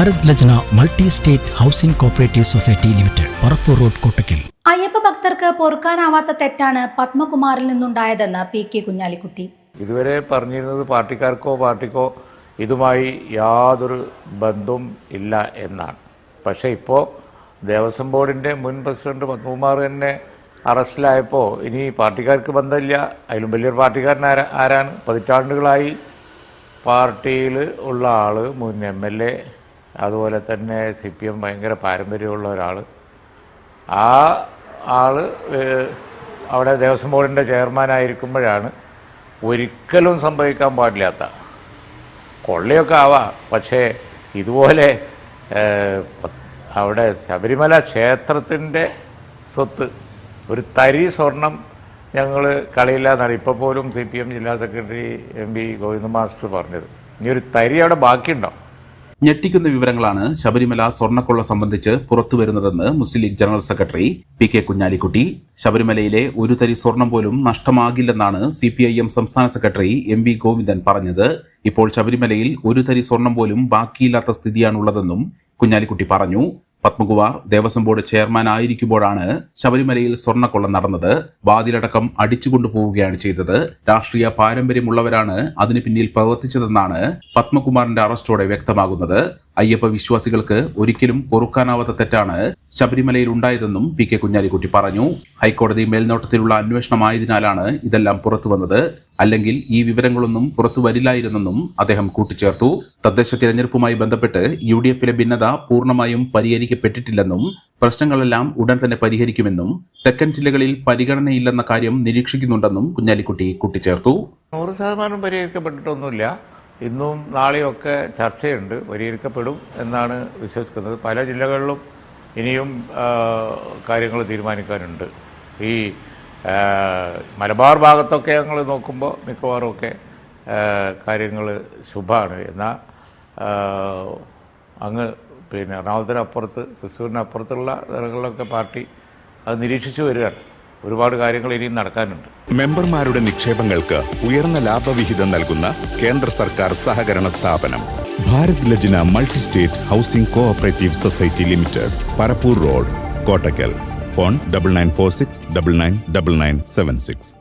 Bharat Lajna multi state housing cooperative society limited Parappur road Kottakkal. Ayyappa ഭക്തർക്ക് പൊറുക്കാനാവാത്ത തെറ്റാണ് പത്മകുമാറിൽ നിന്നുണ്ടായതെന്ന് പി കെ കുഞ്ഞാലിക്കുട്ടി. ഇതുവരെ പറഞ്ഞിരുന്നത് പാർട്ടിക്കാർക്കോ പാർട്ടിക്കോ ഇതുമായി യാതൊരു ബന്ധവും ഇല്ല എന്നാണ്. പക്ഷേ ഇപ്പോൾ ദേവസ്വം ബോർഡിന്റെ മുൻ പ്രസിഡന്റ് പത്മകുമാർ തന്നെ അറസ്റ്റിലായപ്പോൾ ഇനി പാർട്ടിക്കാർക്ക് ബന്ധമില്ല. അതിലും വലിയൊരു പാർട്ടിക്കാരൻ ആരാ ആരാണ്? പതിറ്റാണ്ടുകളായി പാർട്ടിയിൽ ഉള്ള ആൾ മുൻ എം എൽ എ അതുപോലെ തന്നെ സി പി എം ഭയങ്കര പാരമ്പര്യമുള്ള ഒരാൾ ആ ആൾ അവിടെ ദേവസ്വം ബോർഡിന്റെ ചെയർമാനായിരിക്കുമ്പോഴാണ് ഒരിക്കലും സംഭവിക്കാൻ പാടില്ലാത്ത. കൊള്ളയൊക്കെ ആവാം പക്ഷേ ഇതുപോലെ അവിടെ ശബരിമല ക്ഷേത്രത്തിന്റെ സ്വത്ത് ഒരു തരി സ്വർണം ഞങ്ങൾ കളിയില്ലാന്നാണ്. ഇപ്പോൾ പോലും സി പി എം ജില്ലാ secretary M P Govinda master പറഞ്ഞത്. ഇനി ഒരു തരി അവിടെ ബാക്കിയുണ്ടോ? ഞെട്ടിക്കുന്ന വിവരങ്ങളാണ് ശബരിമല സ്വർണക്കൊള്ള സംബന്ധിച്ച് പുറത്തുവരുന്നതെന്ന് Muslim League general secretary P K Kunhalikutty. ശബരിമലയിലെ ഒരു തരി സ്വർണം പോലും നഷ്ടമാകില്ലെന്നാണ് സി പി ഐ എം സംസ്ഥാന സെക്രട്ടറി എം വി ഗോവിന്ദൻ പറഞ്ഞത്. ഇപ്പോൾ ശബരിമലയിൽ ഒരു തരി സ്വർണം പോലും ബാക്കിയില്ലാത്ത സ്ഥിതിയാണുള്ളതെന്നും കുഞ്ഞാലിക്കുട്ടി പറഞ്ഞു. പത്മകുമാർ ദേവസ്വം ബോർഡ് ചെയർമാൻ ആയിരിക്കുമ്പോഴാണ് ശബരിമലയിൽ സ്വർണക്കൊള്ള നടന്നത്. വാതിലടക്കം അടിച്ചുകൊണ്ടുപോവുകയാണ് ചെയ്തത്. രാഷ്ട്രീയ പാരമ്പര്യമുള്ളവരാണ് അതിന് പിന്നിൽ പ്രവർത്തിച്ചതെന്നാണ് പത്മകുമാറിന്റെ അറസ്റ്റോടെ വ്യക്തമാകുന്നത്. അയ്യപ്പ വിശ്വാസികൾക്ക് ഒരിക്കലും പൊറുക്കാനാവാത്ത തെറ്റാണ് ശബരിമലയിൽ ഉണ്ടായതെന്നും പി കെ കുഞ്ഞാലിക്കുട്ടി പറഞ്ഞു. ഹൈക്കോടതി മേൽനോട്ടത്തിലുള്ള അന്വേഷണമായതിനാലാണ് ഇതെല്ലാം പുറത്തുവന്നത് അല്ലെങ്കിൽ ഈ വിവരങ്ങളൊന്നും പുറത്തു വരില്ലായിരുന്നെന്നും അദ്ദേഹം കൂട്ടിച്ചേർത്തു. തദ്ദേശ തിരഞ്ഞെടുപ്പുമായി ബന്ധപ്പെട്ട് യു ഡി എഫിലെ ഭിന്നത പൂർണമായും പരിഹരിക്കപ്പെട്ടിട്ടില്ലെന്നും പ്രശ്നങ്ങളെല്ലാം ഉടൻ തന്നെ പരിഹരിക്കുമെന്നും തെക്കൻ ജില്ലകളിൽ പരിഗണനയില്ലെന്ന കാര്യം നിരീക്ഷിക്കുന്നുണ്ടെന്നും കുഞ്ഞാലിക്കുട്ടി കൂട്ടിച്ചേർത്തു. നൂറ് ശതമാനം പരിഹരിക്കപ്പെട്ടിട്ടൊന്നുമില്ല. ഇന്നും നാളെയൊക്കെ ചർച്ചയുണ്ട് പരിഹരിക്കപ്പെടും എന്നാണ് വിശ്വസിക്കുന്നത്. പല ജില്ലകളിലും ഇനിയും കാര്യങ്ങൾ തീരുമാനിക്കാനുണ്ട്. ഈ മലബാർ ഭാഗത്തൊക്കെ ഞങ്ങൾ നോക്കുമ്പോൾ മിക്കവാറുമൊക്കെ കാര്യങ്ങൾ ശുഭമാണ്. എന്നാൽ അങ്ങ് പിന്നെ എറണാകുളത്തിനപ്പുറത്ത് തൃശ്ശൂരിനപ്പുറത്തുള്ള സ്ഥലങ്ങളിലൊക്കെ പാർട്ടി അത് നിരീക്ഷിച്ചു വരികയാണ്. ഒരുപാട് കാര്യങ്ങൾ ഇനിയും നടക്കാനുണ്ട്. മെമ്പർമാരുടെ നിക്ഷേപങ്ങൾക്ക് ഉയർന്ന ലാഭവിഹിതം നൽകുന്ന കേന്ദ്ര സർക്കാർ സഹകരണ സ്ഥാപനം. Bharat Lajna multi state housing cooperative society limited Parappur road Kottakkal. Phone double nine four six double nine double nine seven six.